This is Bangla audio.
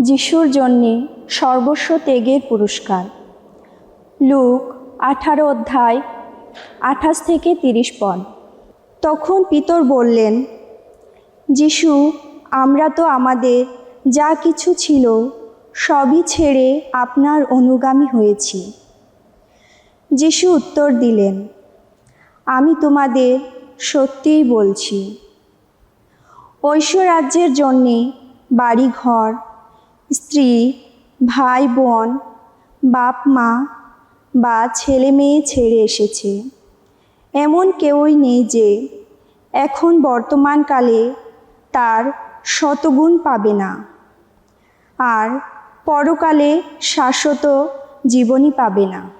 যিশুর জন্যে সর্বস্ব ত্যাগের পুরস্কার। লুক আঠারো অধ্যায় আঠাশ থেকে তিরিশ পদ। তখন পিতর বললেন, যিশু, আমরা তো আমাদের যা কিছু ছিল সবই ছেড়ে আপনার অনুগামী হয়েছি। যিশু উত্তর দিলেন, আমি তোমাদের সত্যিই বলছি, ঐশ্বরাজ্যের জন্যে বাড়িঘর স্ত্রী, ভাই, বোন, বাপ, মা বা ছেলে মেয়ে ছেড়ে এসেছে। এমন কেউই নেই যে এখন বর্তমানকালে তার শতগুণ পাবে না। আর পরকালে শাশ্বত জীবনই পাবে না।